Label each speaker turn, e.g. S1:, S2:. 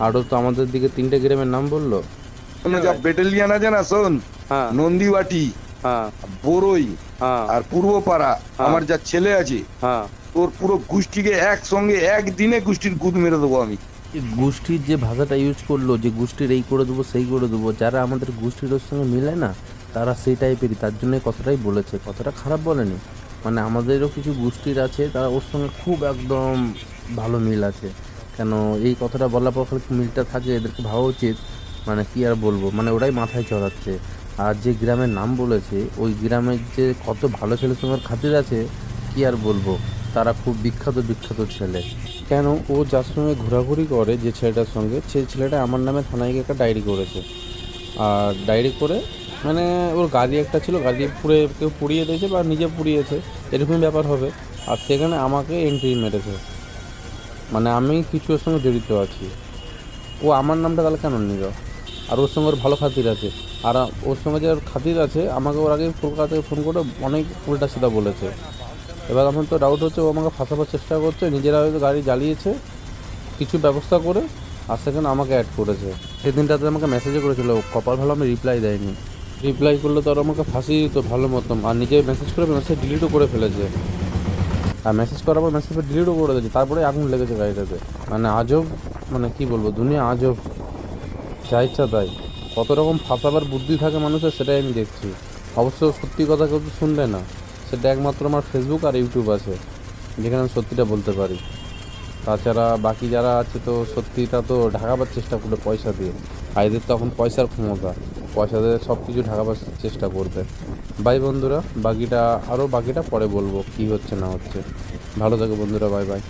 S1: আরও তো আমাদের দিকে তিনটে গ্রামের নাম বলল।
S2: যা ব্যাটালিয়ান আছে না শোন?
S1: হ্যাঁ।
S2: নন্দীবাটি
S1: হ্যাঁ। হ্যাঁ।
S2: আর পূর্বপাড়া আমার যা ছেলে আছে
S1: হ্যাঁ।
S2: তোর পুরো গোষ্ঠীকে একসঙ্গে একদিনে গোষ্ঠীর গুদ মেরে দেবো আমি।
S1: এই গোষ্ঠীর যে ভাষাটা ইউজ করল যে গোষ্ঠীর এই করে দেবো সেই করে দেবো যারা আমাদের গোষ্ঠীর ওর সঙ্গে মিলে না তারা সেই টাইপেরই তার জন্য কথাটাই বলেছে কথাটা খারাপ বলেনি। মানে আমাদেরও কিছু গোষ্ঠীর আছে তারা ওর সঙ্গে খুব একদম ভালো মিল আছে। কেন এই কথাটা বলার পর মিলটা থাকে, এদেরকে ভাবা উচিত। মানে কি আর বলব? মানে ওরাই মাথায় চড়াচ্ছে। আর যে গ্রামের নাম বলেছে, ওই গ্রামের যে কত ভালো সঙ্গে ওর খাতির আছে, কি আর বলব? তারা খুব বিখ্যাত বিখ্যাত ছেলে। কেন? ও যার সঙ্গে ঘোরাঘুরি করে, যে ছেলেটার সঙ্গে সেই ছেলেটা আমার নামে থানায় গিয়ে একটা ডায়েরি করেছে। আর ডায়েরি করে মানে ওর গাড়ি একটা ছিল গাড়ি পুড়ে কেউ পুড়িয়ে দিয়েছে বা নিজে পুড়িয়েছে, এরকমই ব্যাপার হবে। আর সেখানে আমাকে এন্ট্রি মেরেছে। মানে আমি কিছু ওর সঙ্গে জড়িত আছি। ও আমার নামটা তাহলে কেন নিল? আর ওর সঙ্গে ওর ভালো খাতির আছে। আর ওর সঙ্গে যে ওর খাতির আছে, আমাকে ওর আগে কলকাতা থেকে ফোন করে অনেক উল্টা সিধা বলেছে। এবার আমার তো ডাউট হচ্ছে, ও আমাকে ফাঁসাবার চেষ্টা করছে, নিজেরা হয়তো গাড়ি জ্বালিয়েছে, কিছু ব্যবস্থা করে, আর সেখানে আমাকে অ্যাড করেছে। সেদিনটাতে আমাকে মেসেজও করেছিল, কপাল ভালো আমি রিপ্লাই দেয়নি। রিপ্লাই করলে তো আর আমাকে ফাঁসিয়ে দিত ভালো মতন, আর নিজে মেসেজ করে মেসেজ ডিলিটও করে ফেলেছে। আর মেসেজ করার পর মেসেজ ডিলিটও করে দিয়েছে। তারপরে আগুন লেগেছে গাড়িটাতে। মানে আজব মানে কি বলব, দুনিয়া আজব। যা ইচ্ছা তাই। কত রকম ফাঁসাবার বুদ্ধি থাকে মানুষের, সেটাই আমি দেখছি। অবশ্য সত্যি কথা কেউ তো শুনবে না। সেটা একমাত্র আমার ফেসবুক আর ইউটিউব আছে, যেখানে আমি সত্যিটা বলতে পারি। তাছাড়া বাকি যারা আছে তো সত্যিটা তো ঢাকাবার চেষ্টা করবে পয়সা দিয়ে। আর এদের তখন পয়সার ক্ষমতা। পয়সা দিয়ে সব কিছু ঢাকাবার চেষ্টা করবে। বাই বন্ধুরা, বাকিটা আরও বাকিটা পরে বলব কি হচ্ছে না হচ্ছে। ভালো থাকো বন্ধুরা, বাই বাই।